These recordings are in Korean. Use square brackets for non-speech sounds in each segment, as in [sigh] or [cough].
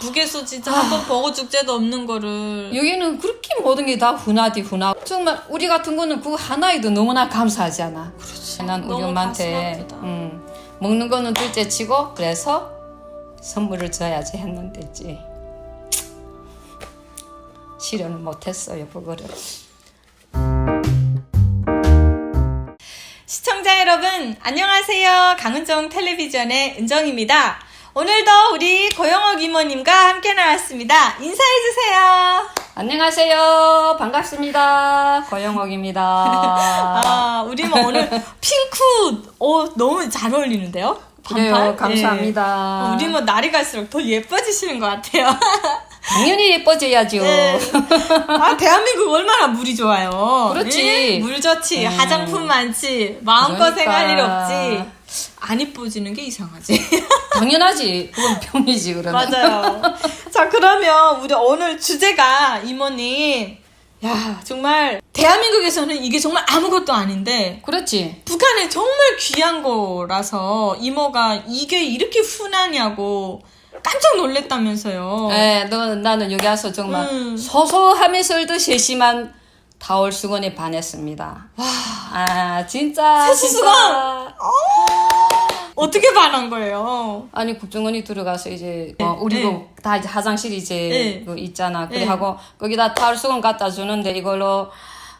북에서 진짜 한 번 버거 축제도 없는 거를 여기는 그렇게 모든 게 다 훈하디 훈하. 정말 우리 같은 거는 그 하나에도 너무나 감사하잖아. 그렇지. 난 우리 너무 엄마한테 아프다. 음, 먹는 거는 둘째 치고 그래서 선물을 줘야지 했는데지. 실현을 못했어요 그거를. 시청자 여러분 안녕하세요 강은정 텔레비전의 은정입니다 오늘도 우리 고영옥 이모님과 함께 나왔습니다 인사해 주세요 안녕하세요 반갑습니다 고영옥입니다. [laughs] 아 우리 뭐 오늘 핑크 어 너무 잘 어울리는데요 그래요 반팔? 감사합니다. 예. 우리 뭐 날이 갈수록 더 예뻐지시는 것 같아요 [laughs] 당연히 예뻐져야죠. 네. 아 대한민국 얼마나 물이 좋아요 그렇지. 예? 물 좋지 음. 화장품 많지 마음껏 그러니까. 생할 일 없지 안 이뻐지는 게 이상하지 [laughs] 당연하지 그건 병이지 그러면. 맞아요. 자, 그러면 우리 오늘 주제가 이모님. 야, 정말 대한민국에서는 이게 정말 아무것도 아닌데 그렇지. 북한에 정말 귀한 거라서 이모가 이게 이렇게 흔하냐고 깜짝 놀랬다면서요. 에, 너, 나는 여기 와서 정말 음. 소소하면서도 세심한 타월수건에 반했습니다. 아, 진짜. 세수수건! 진짜. 어떻게 반한 거예요? 아니, 국정원이 들어가서 이제, 어, 우리도 네. 다 이제 화장실 이제 네. 그 있잖아. 그래 네. 하고, 거기다 타월수건 갖다 주는데 이걸로,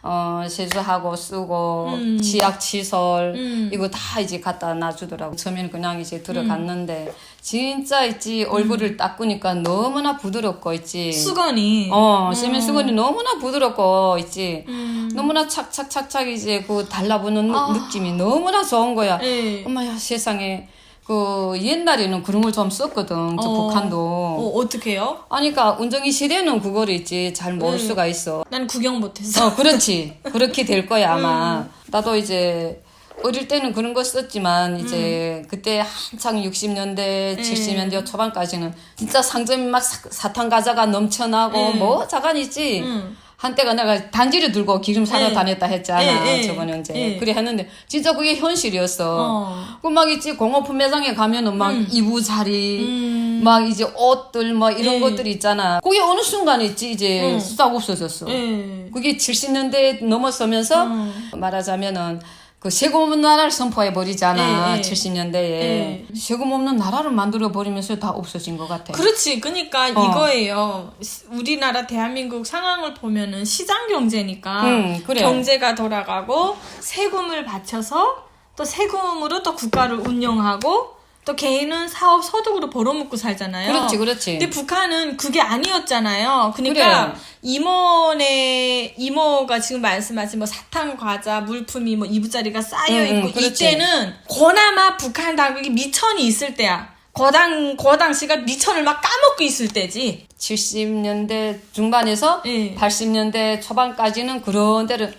어, 세수하고 쓰고, 음. 치약, 칫솔, 음. 이거 다 이제 갖다 놔주더라고. 처음에는 그냥 이제 들어갔는데, 진짜 있지, 얼굴을 닦으니까 너무나 부드럽고 있지. 수건이. 어, 세면 수건이 너무나 부드럽고 있지. 음. 너무나 착착착착 이제 그 달라붙는 아. 느낌이 너무나 좋은 거야. 네. 엄마야 세상에 그 옛날에는 그런 걸 좀 썼거든. 저 어. 북한도. 어, 어떻게요? 아니 그러니까 운정이 시대는 그거를 있지 잘 모를 음. 수가 있어. 난 구경 못했어. 어, 그렇지. [laughs] 그렇게 될 거야 아마. 음. 나도 이제 어릴 때는 그런 거 썼지만 이제 음. 그때 한창 60년대, 네. 70년대 초반까지는 진짜 상점이 막 사- 사탕 과자가 넘쳐나고 네. 뭐 자간 있지. 음. 한때가 내가 단지를 들고 기름 사러 네. 다녔다 했잖아. 네, 네. 저번에 언제. 네. 그래 했는데 진짜 그게 현실이었어. 어. 그막 있지 공업품 매장에 가면은 막 음. 이부자리 음. 막 이제 옷들 막 이런 네. 것들 있잖아. 그게 어느 순간 있지 이제 음. 싹 없어졌어. 예. 그게 70년대 넘어서면서 음. 말하자면은 그 세금 없는 나라를 선포해 버리잖아. 예, 예. 70년대에 예. 세금 없는 나라를 만들어 버리면서 다 없어진 것 같아. 그렇지. 그러니까 어. 이거예요. 시- 우리나라 대한민국 상황을 보면은 시장 경제니까 음, 그래. 경제가 돌아가고 세금을 바쳐서 또 세금으로 또 국가를 운영하고 또 개인은 사업 소득으로 벌어먹고 살잖아요. 그렇지, 그렇지. 근데 북한은 그게 아니었잖아요. 그러니까 그래. 이모네 이모가 지금 말씀하신 뭐 사탕 과자 물품이 뭐 이부자리가 쌓여 음, 음, 있고 그렇지. 이때는 그나마 북한 당국이 미천이 있을 때야. 거당 거당시가 미천을 막 까먹고 있을 때지. 70년대 중반에서 예. 80년대 초반까지는 그런 데를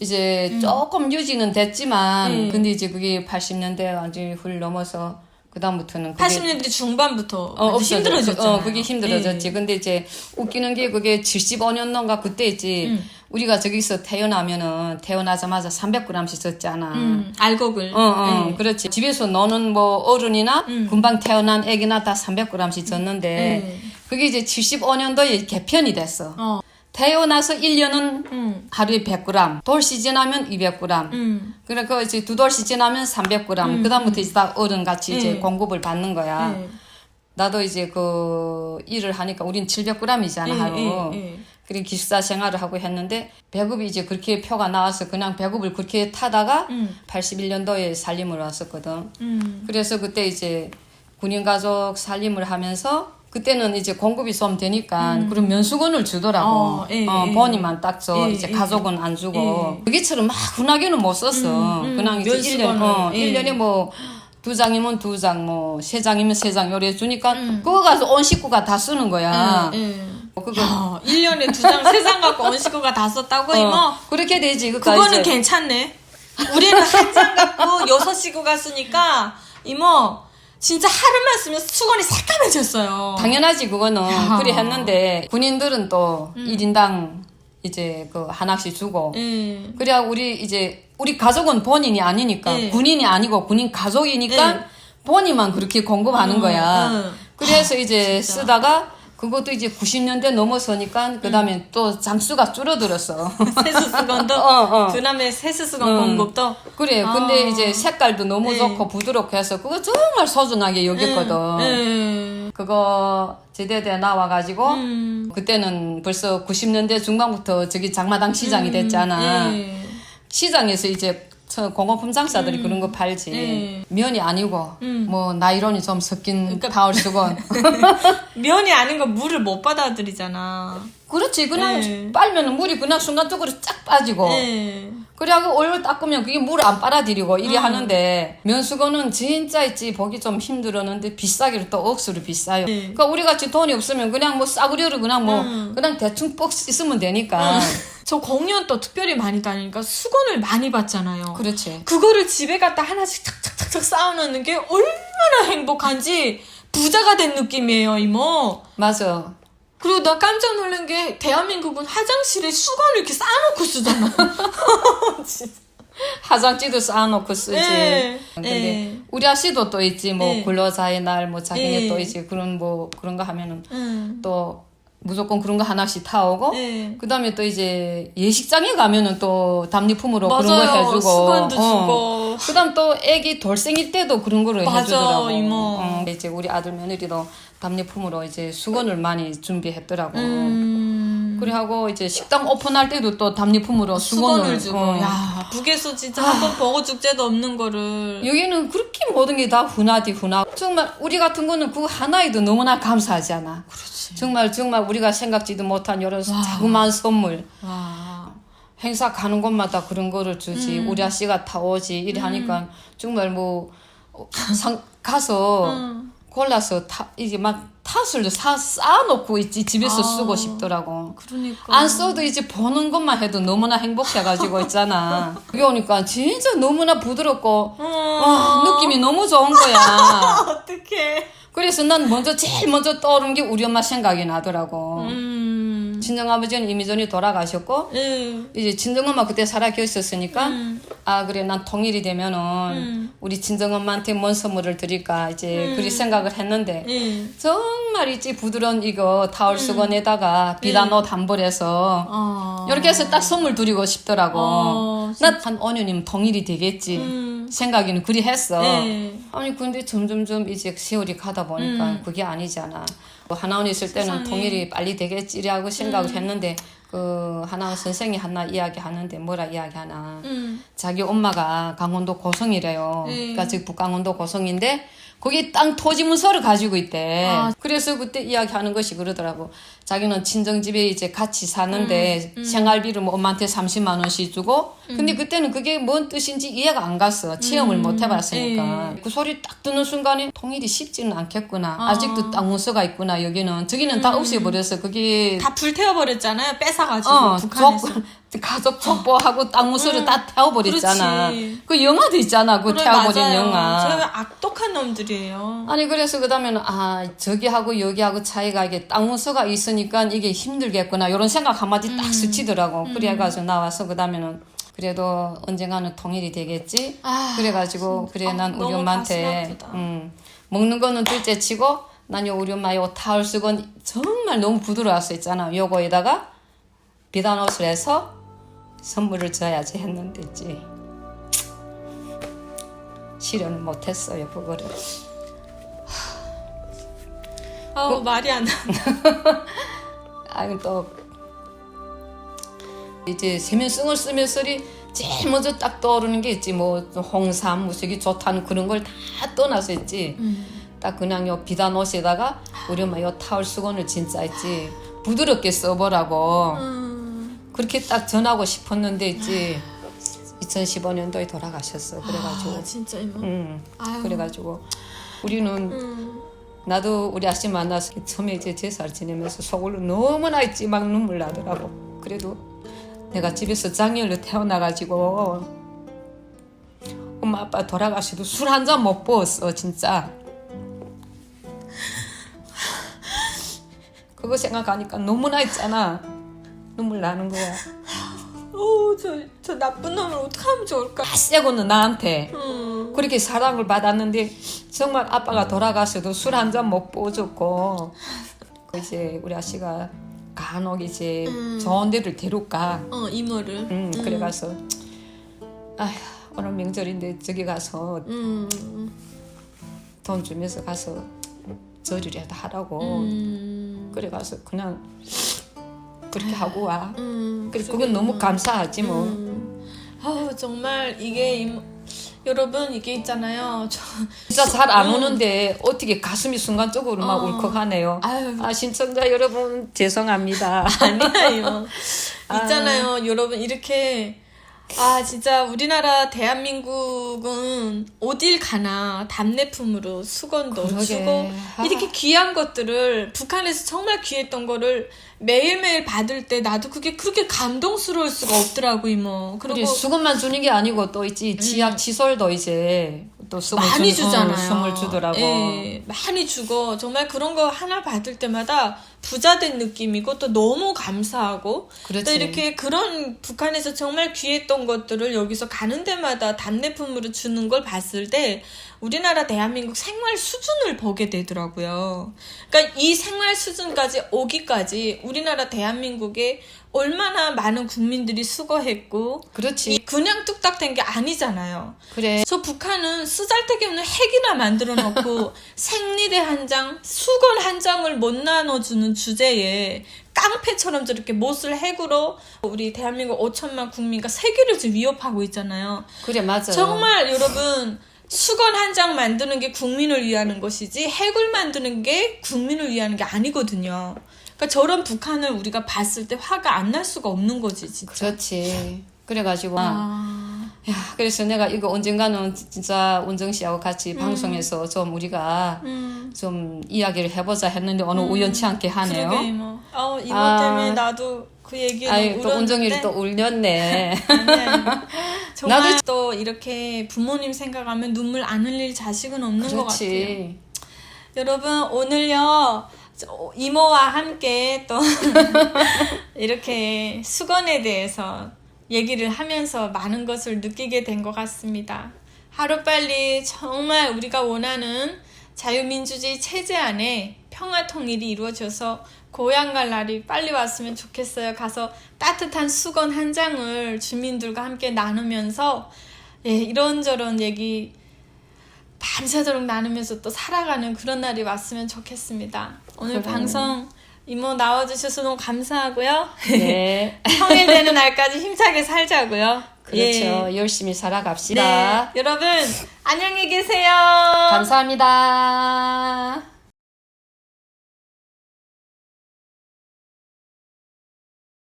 이제 조금 유지는 됐지만 음. 근데 이제 그게 80년대 완전히 훌 넘어서 그다음부터는 그게 80년대 중반부터 어, 없어졌- 힘들어졌잖아요. 어, 그게 힘들어졌지. 예. 근데 이제 웃기는 게 그게 75년도인가 그때 있지. 음. 우리가 저기서 태어나면은 태어나자마자 300g씩 썼잖아. 음, 알곡을. 어, 어, 예. 그렇지. 집에서 노는 뭐 어른이나 음. 금방 태어난 애기나 다 300g씩 줬는데 음. 그게 이제 75년도에 개편이 됐어. 어. 태어나서 1년은 음. 하루에 100g, 돌시 지나면 200g. 음. 그러니까 이제 두 돌시 지나면 300g. 그다음부터 이제 다 어른 같이 이제 음. 공급을 받는 거야. 예. 나도 이제 그 일을 하니까 우린 700g이잖아 예, 하루. 예, 예. 그리고 기숙사 생활을 하고 했는데 배급이 이제 그렇게 표가 나와서 그냥 배급을 그렇게 타다가 음. 81년도에 살림을 왔었거든. 음. 그래서 그때 이제 군인 가족 살림을 하면서 그때는 이제 공급이 좀 되니까 그런 면수건을 주더라고. 어, 예, 예. 본인만 딱 줘. 예, 이제 예. 가족은 안 주고. 예. 그기처럼 막 흔하게는 못 썼어. 음, 음, 그냥 이제 면수건을. 1년, 어, 예. 1년에 뭐 두 장이면 두 장, 뭐 세 장이면 세 장 요래 주니까 음. 그거 가서 온 식구가 다 쓰는 거야. 예. 뭐 그거 야, 1년에 두 장, 세 장 갖고 온 식구가 다 썼다고, 이모? 어, 그렇게 되지. 그거는 이제 괜찮네. 우리는 한 장 갖고 여섯 식구가 쓰니까, 이모, 진짜 하루만 쓰면 수건이 새까매졌어요. 당연하지 그거는 야. 그래 했는데 군인들은 또 음. 1인당 이제 그 하나씩 주고 예. 그래야 우리 이제 우리 가족은 본인이 아니니까 예. 군인이 아니고 군인 가족이니까 예. 본인만 그렇게 공급하는 음, 거야. 음. 그래서 이제 쓰다가 그것도 이제 90년대 넘어서니까 그다음에 또 장수가 줄어들었어. [laughs] 세수 수건도 어, 어. 그다음에 세수 수건 음. 공급도 그래. 아. 근데 이제 색깔도 너무 네. 좋고 부드럽고 해서 그거 정말 소중하게 여겼거든. 음. 그거 제대대 나와 가지고 음. 그때는 벌써 90년대 중반부터 저기 장마당 시장이 됐잖아. 예. 시장에서 이제 저 공업품 장사들이 그런 거 팔지. 음. 면이 아니고 음. 뭐 나이론이 좀 섞인 그러니까 타월 수건. [laughs] [laughs] 면이 아닌 거 물을 못 받아들이잖아. 그렇지. 그냥 네. 빨면은 물이 그냥 순간적으로 쫙 빠지고. 예. 그래갖고 얼굴 닦으면 그게 물 안 빨아들이고 이리 음. 하는데 면수건은 진짜 있지 보기 좀 힘들었는데 비싸기로 또 억수로 비싸요. 네. 그러니까 우리 같이 돈이 없으면 그냥 뭐 싸구려로 그냥 뭐 음. 그냥 대충 뻑 씻으면 되니까. 저 공연 또 특별히 많이 다니니까 수건을 많이 받잖아요. 그렇지. 그거를 집에 갖다 하나씩 착착착착 쌓아놓는 게 얼마나 행복한지 부자가 된 느낌이에요, 이모. 맞아. 그리고 나 깜짝 놀란 게 대한민국은 화장실에 수건을 이렇게 쌓아놓고 쓰잖아. [laughs] 진짜. 화장지도 쌓아놓고 쓰지. 네. 근데 네. 우리 아씨도 또 있지 뭐 네. 근로자의 날 뭐 자기네 네. 또 있지 그런 뭐 그런 거 하면은 응. 또 무조건 그런 거 하나씩 타오고 네. 그다음에 또 이제 예식장에 가면은 또 답례품으로 그런 거. 해주고 수건도 어. 주고. 그다음 또 애기 돌생일 때도 그런 거를 맞아, 해주더라고 이모. 어, 이제 우리 아들 며느리도 답례품으로 이제 수건을 많이 준비했더라고 음. 그래 하고 이제 식당 오픈할 때도 또 답례품으로 수건을 수건을, 주고. 어. 야, 북에서 진짜 한 번 버거 축제도 없는 거를. 여기는 그렇게 모든 게 다 훈하디 훈하. 정말 우리 같은 거는 그 하나에도 너무나 감사하잖아. 그렇지. 정말 정말 우리가 생각지도 못한 이런 자그마한 선물. 와. 행사 가는 곳마다 그런 거를 주지. 음. 우리 아씨가 타오지. 이래 하니까 정말 뭐 어, 상, 가서 응. 골라서 타 이게 막 탓을 사 쌓아놓고 있지 집에서 아. 쓰고 싶더라고. 그러니까. 안 써도 이제 보는 것만 해도 너무나 행복해가지고 있잖아. [laughs] 여기 오니까 진짜 너무나 부드럽고 어. 와, 느낌이 너무 좋은 거야. [laughs] 어떡해. 그래서 난 먼저 제일 먼저 떠오르는 게 우리 엄마 생각이 나더라고. 음. 친정아버지는 이미 전에 돌아가셨고 응. 이제 친정엄마 그때 살아 계셨으니까 음. 아 그래 난 통일이 되면은 음. 우리 친정엄마한테 뭔 선물을 드릴까 이제 그리 생각을 했는데 응. 정말 있지 부드러운 이거 타월 수건에다가 비단옷 한벌에서 어. 이렇게 해서 딱 선물 드리고 싶더라고. 어, 난한 5년이면 통일이 되겠지. 음. 생각이는 그리 했어. 네. 아니 근데 점점점 이제 세월이 가다 보니까 그게 아니잖아. 뭐 하나원 있을 때는 음. 세상에. 음. 통일이 빨리 되겠지라고 생각을 했는데 그 하나원 선생이 하나 이야기하는데 뭐라 이야기하나. 응. 자기 엄마가 강원도 고성이래요. 네. 그러니까 즉 북강원도 고성인데 거기 땅 토지 문서를 가지고 있대. 아. 그래서 그때 이야기하는 것이 그러더라고. 자기는 친정집에 이제 같이 사는데 음, 생활비를 뭐 엄마한테 30만 원씩 주고 근데 그때는 그게 뭔 뜻인지 이해가 안 갔어. 체험을 음, 못 해봤으니까. 예. 그 소리 딱 듣는 순간에 통일이 쉽지는 않겠구나. 아. 아. 직도땅 문서가 있구나 여기는. 저기는 다 없애버려서 그게 다 불태워버렸잖아요. 뺏어가지고 어, 북한에서. 족, 가족 족보하고 땅 문서를 다 태워버렸잖아. 그렇지. 그 영화도 있잖아. 그 그래, 태워버린 맞아요. 영화. 저희는 악독한 놈들이에요. 아니 그래서 그 다음에는 아 저기하고 여기하고 차이가 이게 땅 문서가 있으니까 이게 힘들겠구나 이런 생각 한마디 음. 딱 스치더라고. 그래가지고 나와서 그 다음에는 그래도 언젠가는 통일이 되겠지. 아, 그래가지고 그래 아, 난 우리 너무 엄마한테. 음, 먹는 거는 둘째치고 난 요 우리 엄마 요 타월 수건 정말 너무 부드러웠어 있잖아. 요거에다가 비단 옷을 해서 선물을 줘야지 했는데 있지. 실현을 못했어요 그거를. 아우 말이 안 나. [laughs] 아니 또 이제 세면승을 쓰면서리 제일 먼저 딱 떠오르는 게 있지 뭐 홍삼 무색이 좋다는 그런 걸 다 떠나서 있지 딱 그냥 요 비단 옷에다가 우리 엄마 요 타월 수건을 진짜 있지 부드럽게 써보라고 음. 그렇게 딱 전하고 싶었는데 있지 2015년도에 돌아가셨어 그래가지고 아, 진짜 이모. 음 아유. 그래가지고 우리는 음. 나도 우리 아씨 만나서 처음에 이제 제사를 지내면서 속으로 너무나 있지 막 눈물 나더라고. 그래도 내가 집에서 장렬로 태어나가지고 엄마 아빠 돌아가시도 술 한 잔 못 부었어 진짜. 그거 생각하니까 너무나 있잖아. 눈물 나는 거야. 오, 저, 저 나쁜 놈을 어떡하면 좋을까? 다 세고는 나한테 음. 그렇게 사랑을 받았는데 정말 아빠가 돌아가서도 술 한 잔 못 보여줬고 그 이제 우리 아씨가 간혹 이제 음. 좋은 데를 데려가 어 이모를. 음, 그래 가서 아휴 오늘 명절인데 저기 가서 음. 돈 주면서 가서 절이라도 하라고 음. 그래 가서 그냥 그렇게 하고 와 음. 그래 그건 너무 감사하지 뭐 음. 아우 정말 이게 이모... 여러분 이게 있잖아요. 저 진짜 잘 안 오는데 어떻게 가슴이 순간적으로 막 어. 울컥하네요 아유 아 신청자 여러분 죄송합니다 [laughs] 아니에요. [laughs] 있잖아요, 여러분 이렇게 아 진짜 우리나라 대한민국은 어딜 가나 답례품으로 수건도 그러게. 주고 아. 이렇게 귀한 것들을 북한에서 정말 귀했던 거를 매일매일 받을 때 나도 그게 그렇게 감동스러울 수가 없더라고 이모. 그리고 수건만 주는 게 아니고 또 있지 지약 치솔도 이제 또 선물 많이 주- 주잖아요. 어, 선물 주더라고 예, 많이 주고 정말 그런 거 하나 받을 때마다 부자 된 느낌이고 또 너무 감사하고 그렇지 또 이렇게 그런 북한에서 정말 귀했던 것들을 여기서 가는 데마다 답례품으로 주는 걸 봤을 때 우리나라 대한민국 생활 수준을 보게 되더라고요. 그러니까 이 생활 수준까지 오기까지 우리나라 대한민국에 얼마나 많은 국민들이 수고했고 그렇지 이 그냥 뚝딱 된 게 아니잖아요. 그래 저 북한은 쓰잘데기 없는 핵이나 만들어 놓고 [laughs] 생리대 한 장, 수건 한 장을 못 나눠주는 주제에 깡패처럼 저렇게 못을 핵으로 우리 대한민국 5천만 국민과 세계를 지금 위협하고 있잖아요. 그래 맞아 정말 여러분 수건 한 장 만드는 게 국민을 위하는 것이지 핵을 만드는 게 국민을 위하는 게 아니거든요. 그러니까 저런 북한을 우리가 봤을 때 화가 안 날 수가 없는 거지 진짜. 그렇지 그래가지고 아, 야 그래서 내가 이거 언젠가는 진짜 원정 씨하고 같이 방송에서 좀 우리가 음. 좀 이야기를 해보자 했는데 오늘 우연치 않게 하네요 그러게 이모. 어 이모 아. 때문에 나도 그 너무 또. 운정이를 또 울렸네. [laughs] 정말 나도- 또 이렇게 부모님 생각하면 눈물 안 흘릴 자식은 없는 것 같아요. 그렇지 여러분 오늘요 저 이모와 함께 또 [laughs] 이렇게 수건에 대해서 얘기를 하면서 많은 것을 느끼게 된 것 같습니다. 하루빨리 정말 우리가 원하는 자유민주주의 체제 안에 평화 통일이 이루어져서 고향 갈 날이 빨리 왔으면 좋겠어요. 가서 따뜻한 수건 한 장을 주민들과 함께 나누면서 예, 이런저런 얘기 밤새도록 나누면서 또 살아가는 그런 날이 왔으면 좋겠습니다. 오늘 그래요. 방송 이모 나와주셔서 너무 감사하고요. 네 [laughs] 평일되는 날까지 힘차게 살자고요. 그렇죠 예. 열심히 네, 살아갑시다 여러분 안녕히 계세요. 감사합니다.